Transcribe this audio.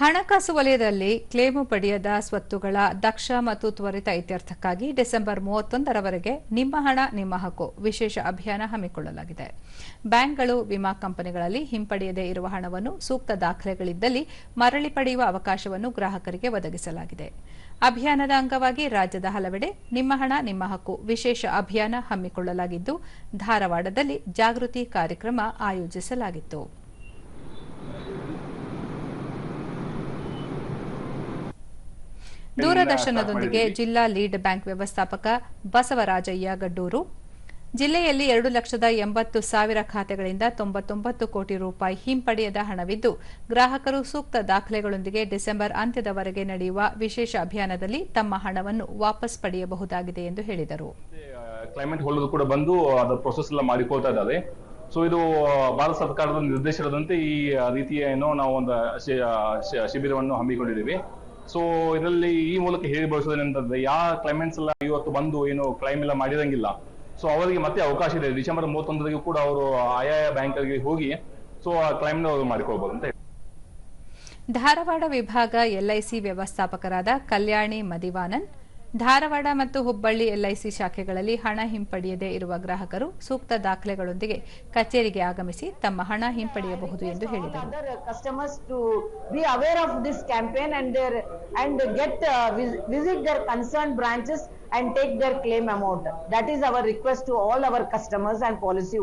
ಹಣಕಾಸು ವಲಯದಲ್ಲಿ ಕ್ಲೇಮು ಪಡೆಯದ ಸ್ವತ್ತುಗಳ ದಕ್ಷ ಮತ್ತು ತ್ವರಿತ ಇತ್ಯರ್ಥಕ್ಕಾಗಿ ಡಿಸೆಂಬರ್ ಮೂವತ್ತೊಂದರವರೆಗೆ ನಿಮ್ಮ ಹಣ, ನಿಮ್ಮ ಹಕ್ಕು ವಿಶೇಷ ಅಭಿಯಾನ ಹಮ್ಮಿಕೊಳ್ಳಲಾಗಿದೆ. ಬ್ಯಾಂಕ್ಗಳು ವಿಮಾ ಕಂಪನಿಗಳಲ್ಲಿ ಹಿಂಪಡೆಯದೇ ಇರುವ ಹಣವನ್ನು ಸೂಕ್ತ ದಾಖಲೆಗಳಿದ್ದಲ್ಲಿ ಮರಳಿ ಪಡೆಯುವ ಅವಕಾಶವನ್ನು ಗ್ರಾಹಕರಿಗೆ ಒದಗಿಸಲಾಗಿದೆ. ಅಭಿಯಾನದ ಅಂಗವಾಗಿ ರಾಜ್ಯದ ಹಲವೆಡೆ ನಿಮ್ಮ ಹಣ, ನಿಮ್ಮ ಹಕ್ಕು ವಿಶೇಷ ಅಭಿಯಾನ ಹಮ್ಮಿಕೊಳ್ಳಲಾಗಿದ್ದು, ಧಾರವಾಡದಲ್ಲಿ ಜಾಗೃತಿ ಕಾರ್ಯಕ್ರಮ ಆಯೋಜಿಸಲಾಗಿತ್ತು. ದೂರದರ್ಶನದೊಂದಿಗೆ ಜಿಲ್ಲಾ ಲೀಡ್ ಬ್ಯಾಂಕ್ ವ್ಯವಸ್ಥಾಪಕ ಬಸವರಾಜಯ್ಯ ಗಡ್ಡೂರು. ಜಿಲ್ಲೆಯಲ್ಲಿ ಎರಡು ಲಕ್ಷದ ಎಂಬತ್ತು ಸಾವಿರ ಖಾತೆಗಳಿಂದ ತೊಂಬತ್ತೊಂಬತ್ತು ಕೋಟಿ ರೂಪಾಯಿ ಹಿಂಪಡೆಯದ ಹಣವಿದ್ದು ಗ್ರಾಹಕರು ಸೂಕ್ತ ದಾಖಲೆಗಳೊಂದಿಗೆ ಡಿಸೆಂಬರ್ ಅಂತ್ಯದವರೆಗೆ ನಡೆಯುವ ವಿಶೇಷ ಅಭಿಯಾನದಲ್ಲಿ ತಮ್ಮ ಹಣವನ್ನು ವಾಪಸ್ ಪಡೆಯಬಹುದಾಗಿದೆ ಎಂದು ಹೇಳಿದರು. ಕ್ಲೈಮೇಟ್ ಹೋಲ್ಡರ್ ಕೂಡ ಬಂದು ಅದರ ಪ್ರೊಸೆಸ್ ಎಲ್ಲ ಮಾಡಿಕೊಳ್ತಾ ಇದ್ದಾರೆ ಸೊ ಇದು ಭಾರತ ಸರ್ಕಾರದ ನಿರ್ದೇಶನದಂತೆ ಈ ರೀತಿಯ ಏನೋ ನಾವು ಒಂದು ಶಿಬಿರವನ್ನು ಹಮ್ಮಿಕೊಂಡಿದ್ದೀವಿ. ಸೊ ಇದರಲ್ಲಿ ಈ ಮೂಲಕ ಹೇಳಿ ಬಳಸೋದೇನೆಂತಂದ್ರೆ ಯಾವ ಕ್ಲೈಮೇಟ್ಸ್ ಎಲ್ಲ ಇವತ್ತು ಬಂದು ಏನು ಕ್ಲೈಮ್ ಎಲ್ಲ ಮಾಡಿರಂಗಿಲ್ಲ ಸೊ ಅವರಿಗೆ ಮತ್ತೆ ಅವಕಾಶ ಇದೆ ಡಿಸೆಂಬರ್ ಮೂವತ್ತೊಂದರಿಗೂ ಕೂಡ ಅವರು ಆಯಾಯ ಬ್ಯಾಂಕ್ಗಳಿಗೆ ಹೋಗಿ ಸೊ ಆ ಕ್ಲೈಮ್ ಅವರು ಮಾಡಿಕೊಳ್ಬಹುದು ಅಂತ. ಧಾರವಾಡ ವಿಭಾಗ ಎಲ್ಐಸಿ ವ್ಯವಸ್ಥಾಪಕರಾದ ಕಲ್ಯಾಣಿ ಮದಿವಾನನ್ ಧಾರವಾಡ ಮತ್ತು ಹುಬ್ಬಳ್ಳಿ ಎಲ್ಐಸಿ ಶಾಖೆಗಳಲ್ಲಿ ಹಣ ಹಿಂಪಡೆಯದೇ ಇರುವ ಗ್ರಾಹಕರು ಸೂಕ್ತ ದಾಖಲೆಗಳೊಂದಿಗೆ ಕಚೇರಿಗೆ ಆಗಮಿಸಿ ತಮ್ಮ ಹಣ ಹಿಂಪಡೆಯಬಹುದು ಎಂದು ಹೇಳಿದರು. To aware of this campaign and and visit branches and take claim amount that is our request to all our customers and policy